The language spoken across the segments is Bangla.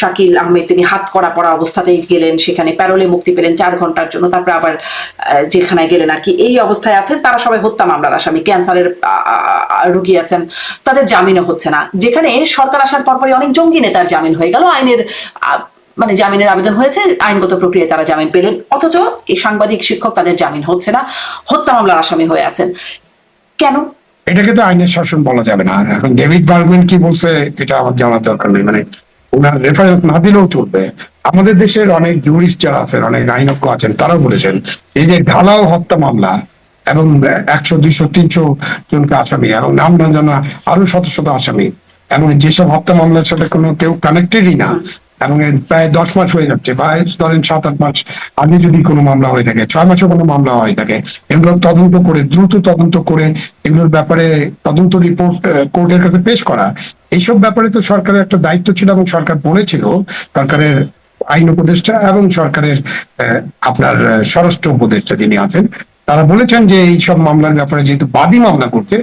শাকিল আহমেদ, তিনি হাত করা পড়া অবস্থাতেই গেলেন, সেখানে প্যারোলে মুক্তি পেলেন চার ঘণ্টার জন্য, তারপরে আবার জেলখানায় গেলেন আর কি। এই অবস্থায় আছেন, তারা সবাই হত্যা মামলার আসামি, ক্যান্সারের রোগী আছেন, তাদের জামিনও হচ্ছে না। যেখানে সরকার আসার পরপরই অনেক জঙ্গি নেতার জামিন হয়ে গেল, আইনের মানে জামিনের আবেদন হয়েছে, আইনগত প্রক্রিয়ায় তারা জামিন পেলেন, অথচ এই সাংবাদিক শিক্ষক তাদের জামিন হচ্ছে না, হত্যা মামলার আসামি হয়ে আছেন। কেন? এটাকে তো আইনের শাসন বলা যাবে না। এখন ডেভিড বার্গম্যান কি বলছে, এটা আমার জানার দরকার নেই। মানে ওনার রেফারেন্স না দিলেও চলবে। আমাদের দেশের অনেক জুরিস্ট যারা আছেন, অনেক আইনজ্ঞ আছেন, তারাও বলেছেন, এই যে ঢালাও হত্যা মামলা এবং একশো, দুইশো, তিনশো জনকে আসামি এবং নাম না জানা আরও শত শত আসামি, এবং যেসব হত্যা মামলার সাথে কোনো কেউ কানেক্টেডই না এবং এর প্রায় দশ মাস হয়ে যাচ্ছে। বা ধরেন সাত আট মাস। আগে যদি কোনো মামলা হয়ে থাকে ছয় মাসে কোনো মামলা হয়ে থাকে এগুলো তদন্ত করে দ্রুত তদন্ত করে এগুলোর ব্যাপারে তদন্ত রিপোর্ট কোর্টের কাছে পেশ করা। এইসব ব্যাপারে তো সরকারের একটা দায়িত্ব ছিল এবং সরকার বলেছিল সরকারের আইন উপদেষ্টা এবং সরকারের আপনার স্বরাষ্ট্র উপদেষ্টা যিনি আছেন তারা বলেছেন যে এই সব মামলার ব্যাপারে যেহেতু বাদী মামলা করছে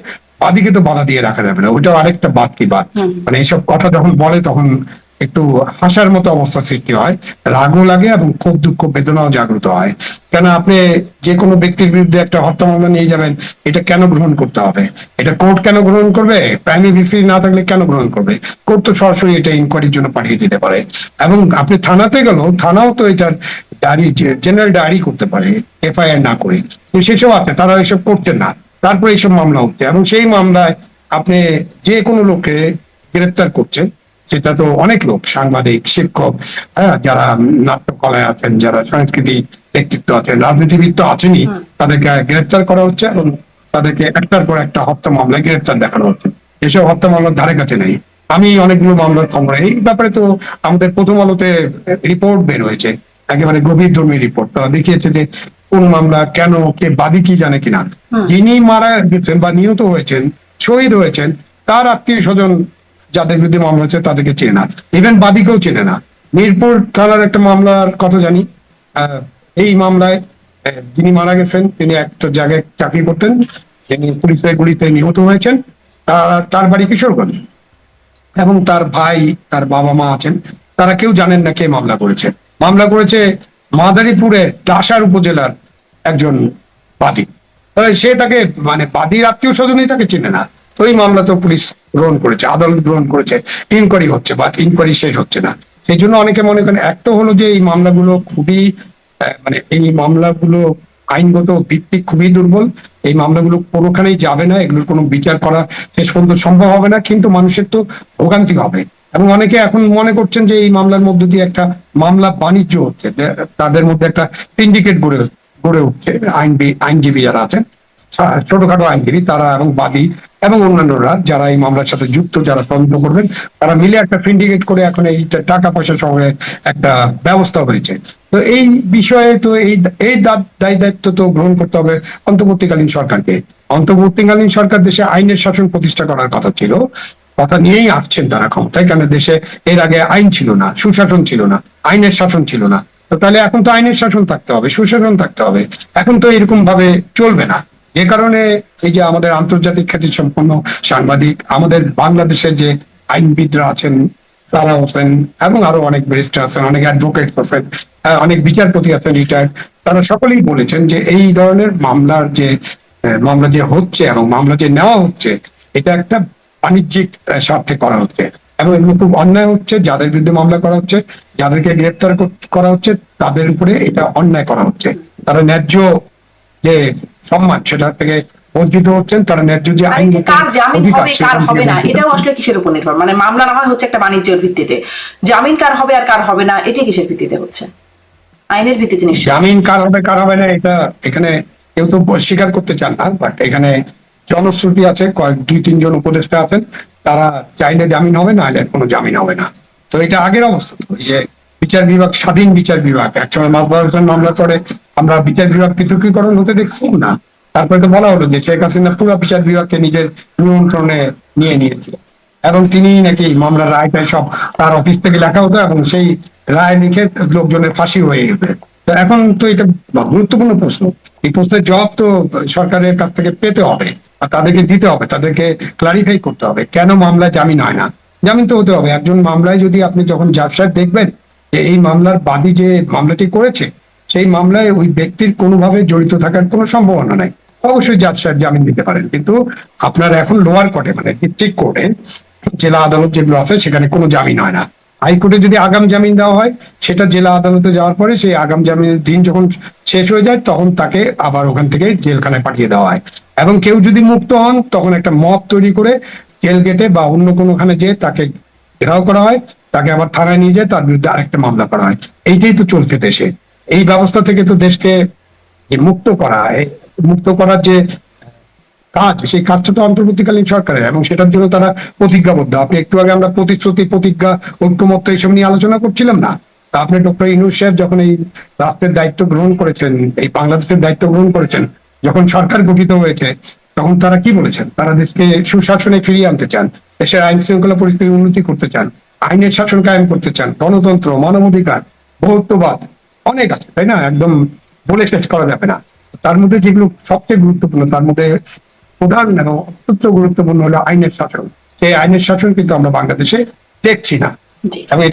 বাদীকে তো বাধা দিয়ে রাখা যাবে না। ওইটাও আরেকটা বাদ কি বাদ। মানে এইসব কথা যখন বলে তখন একটু হাসার মতো অবস্থা সৃষ্টি হয়, রাগও লাগে এবং খুব দুঃখ, বেদনাও জাগ্রত হয়। কেন আপনি যে কোনো ব্যক্তির বিরুদ্ধে একটা হত্যা মামলা নিয়ে যাবেন, এটা কেন গ্রহণ করতে হবে? এটা কোর্ট কেন গ্রহণ করবে? প্রাইমারি ভিসি না থাকলে কেন গ্রহণ করবে? কোর্ট তো সরাসরি এটা ইনকোয়ারির জন্য পাঠিয়ে দিতে পারে। এবং আপনি থানাতে গেলেও, থানাও তো এটার ডায়েরি জেনারেল ডায়েরি করতে পারে, এফআইআর না করে। সেসব আছে তারা এসব করছেন না। তারপরে এইসব মামলা হচ্ছে এবং সেই মামলায় আপনি যে কোনো লোককে গ্রেপ্তার করছেন। সেটা তো অনেক লোক সাংবাদিক শিক্ষক হ্যাঁ যারা নাট্যকলায় আছেন যারা সংস্কৃতি ব্যক্তিত্ব আছেন রাজনীতিবিদ তো আছেনই। তাদেরকে গ্রেপ্তার করা হচ্ছে এবং তাদেরকে একটার পর একটা হত্যা মামলায় গ্রেপ্তার দেখানো হচ্ছে। এসব হত্যা মামলার ধারে কাছে নেই। আমি অনেকগুলো মামলার খবর এই ব্যাপারে তো আমাদের প্রথম আলোতে রিপোর্ট বের হয়েছে একেবারে গভীর ধর্মী রিপোর্ট। তারা দেখিয়েছে যে কোন মামলা কেন কে বাদী কি জানে কিনা। যিনি মারা গেছেন বা নিহত হয়েছেন শহীদ হয়েছেন তার আত্মীয় স্বজন যাদের বিরুদ্ধে মামলা হচ্ছে তাদেরকে চেনে না। ইভেন বাদীকেও চেনে না। মিরপুর থানার একটা মামলার কথা জানি। এই মামলায় যিনি মারা গেছেন, তিনি একটা জায়গায় চাকরি করতেন। তিনি পুলিশের গুলিতে নিহত হয়েছেন। তার তার বাড়ি কিশোরগঞ্জ। এবং তার ভাই, তার বাবা মা আছেন। তারা কেউ জানেন না কে মামলা করেছে। মামলা করেছে মাদারীপুরের ডাসার উপজেলার একজন বাদী। সে তাকে মানে বাদীর আত্মীয় স্বজনই তাকে চেনে না। এই মামলা তো পুলিশ গ্রহণ করেছে, আদালত গ্রহণ করেছে ইনকোয়ারি হচ্ছে বাট ইনকোয়ারি শেষ হচ্ছে না। সেই জন্য অনেকে মনে করেন, এক তো হলো যে এই মামলাগুলো খুবই মানে এই মামলাগুলো আইনগত ভিত্তি খুবই দুর্বল, এই মামলাগুলো কোনোখানেই যাবে না, এগুলোর কোনো বিচার করা শেষ পর্যন্ত সম্ভব হবে না, কিন্তু মানুষের তো ভোগান্তি হবে। এবং অনেকে এখন মনে করছেন যে এই মামলার মধ্য দিয়ে একটা মামলা বাণিজ্য হচ্ছে তাদের মধ্যে একটা সিন্ডিকেট গড়ে গড়ে উঠছে আইন আইনজীবী যারা আছেন, ছোটখাটো আইনজীবী, তারা এবং বাদী এবং অন্যান্যরা যারা এই মামলার সাথে যুক্ত, যারা তদন্ত করবেন, তারা মিলে একটা সিন্ডিকেট করে এখন এই টাকা পয়সা সংগ্রহের একটা ব্যবস্থা হয়েছে। তো এই বিষয়ে তো এই এই দায় দায়িত্ব তো গ্রহণ করতে হবে অন্তর্বর্তীকালীন সরকারকে। অন্তর্বর্তীকালীন সরকার দেশে আইনের শাসন প্রতিষ্ঠা করার কথা ছিল, কথা নিয়েই আসছেন তারা ক্ষমতায়, কেন দেশে এর আগে আইন ছিল না, সুশাসন ছিল না, আইনের শাসন ছিল না। তো তাহলে এখন তো আইনের শাসন থাকতে হবে, সুশাসন থাকতে হবে। এখন তো এরকম ভাবে চলবে না। যে কারণে এই যে আমাদের আন্তর্জাতিক খ্যাতি সম্পন্ন সাংবাদিক, আমাদের বাংলাদেশের যে আইনবিদরা আছেন, সারা হোসেন এবং আরও অনেক ব্যারিস্টার আছেন, অনেক অ্যাডভোকেট আছেন অনেক বিচারপতি আছেন রিটায়ার্ড, তারা সকলেই বলেছেন যে এই ধরনের মামলার যে মামলা যে হচ্ছে এবং মামলা যে নেওয়া হচ্ছে, এটা একটা বাণিজ্যিক স্বার্থে করা হচ্ছে এবং এগুলো খুব অন্যায় হচ্ছে, যাদের বিরুদ্ধে মামলা করা হচ্ছে, যাদেরকে গ্রেপ্তার করা হচ্ছে, তাদের উপরে এটা অন্যায় করা হচ্ছে। তারা ন্যায্য যে সম্মান সেটা থেকে বঞ্চিত হচ্ছেন তারা ন্যায্য যে আইন কার জামিন হবে কার হবে না এটাও আসলে কিসের উপর নির্ভর? মানে মামলা না হয় হচ্ছে একটা বাণিজ্যের ভিত্তিতে। জামিন কার হবে আর কার হবে না এটি কিসের ভিত্তিতে হচ্ছে? আইনের ভিত্তিতে জামিন কার হবে কার হবে না এটা এখানে কেউ তো স্বীকার করতে চান না বাট এখানে জনশ্রুতি আছে কয়েক দুই তিনজন উপদেষ্টা আছেন তারা চাইলে জামিন হবে না হলে কোনো জামিন হবে না। তো এটা আগের অবস্থা তো যে বিচার বিভাগ স্বাধীন বিচার বিভাগ একসময় মাসবার হোসেন মামলা করে আমরা বিচার বিভাগ পৃথকীকরণ হতে দেখছি না। তারপরে তো বলা হলো যে শেখ হাসিনা পুরো বিচার বিভাগকে নিজের নিয়ন্ত্রণে নিয়ে নিয়েছিল এবং তিনি নাকি মামলার রায়টাই সব তার অফিস থেকে লেখা হতো এবং সেই রায় লিখে লোকজনের ফাঁসি হয়ে গেছে। তো এখন তো এটা গুরুত্বপূর্ণ প্রশ্ন। এই প্রশ্নের জবাব তো সরকারের কাছ থেকে পেতে হবে আর তাদেরকে দিতে হবে, তাদেরকে ক্লারিফাই করতে হবে। কেন মামলা জামিন হয় না? জামিন তো হতে হবে। একজন মামলায় যদি আপনি যখন জাজ সাহেব দেখবেন যে এই মামলার বাদী যে মামলাটি করেছে সেই মামলায় ওই ব্যক্তির কোনোভাবে জড়িত থাকার কোনো সম্ভাবনা নাই। অবশ্যই জাজ সাহেব জামিন দিতে পারেন, কিন্তু আপনার এখন লোয়ার কোর্টে মানে ডিস্ট্রিক্ট কোর্টে জেলা আদালত যেগুলো আছে, সেখানে কোনো জামিন হয় না। হাইকোর্টে যদি আগাম জামিন দেওয়া হয়, সেটা জেলা আদালতে যাওয়ার পরে সেই আগাম জামিনের দিন যখন শেষ হয়ে যায়, তখন তাকে আবার ওখান থেকে জেলখানায় পাঠিয়ে দেওয়া হয়। এবং কেউ যদি মুক্ত হন, তখন একটা মত তৈরি করে জেল গেটে বা অন্য কোনোখানে যেয়ে তাকে ঘেরাও করা হয়, তাকে আবার থানায় নিয়ে যায় তার বিরুদ্ধে আরেকটা মামলা করা হয়। এইটাই তো চলছে দেশে। এই ব্যবস্থা থেকে তো দেশকে যে মুক্ত করা মুক্ত করার যে কাজ, সেই কাজটা তো অন্তর্বর্তীকালীন সরকারের এবং সেটার জন্য তারা প্রতিজ্ঞাবদ্ধ। আপনি একটু আগে আমরা প্রতিশ্রুতি, প্রতিজ্ঞা, ঐক্যমত্য এইসব নিয়ে আলোচনা করছিলাম না? তা আপনি ডক্টর ইনুস সাহেব যখন এই রাষ্ট্রের দায়িত্ব গ্রহণ করেছেন, এই বাংলাদেশের দায়িত্ব গ্রহণ করেছেন, যখন সরকার গঠিত হয়েছে, তখন তারা কি বলেছেন? তারা দেশকে সুশাসনে ফিরিয়ে আনতে চান, দেশের আইন শৃঙ্খলা পরিস্থিতির উন্নতি করতে চান, আইনের শাসন কায়েম করতে চান, গণতন্ত্র, মানবাধিকার বহুত্ববাদ অনেক আছে তাই না? একদম বলে শেষ করা যাবে না। তার মধ্যে যেগুলো সবচেয়ে গুরুত্বপূর্ণ তার মধ্যে প্রধান এবং অত্যন্ত গুরুত্বপূর্ণ হলো আইনের শাসন। সেই আইনের শাসন কিন্তু আমরা বাংলাদেশে দেখছি না। এবং এটা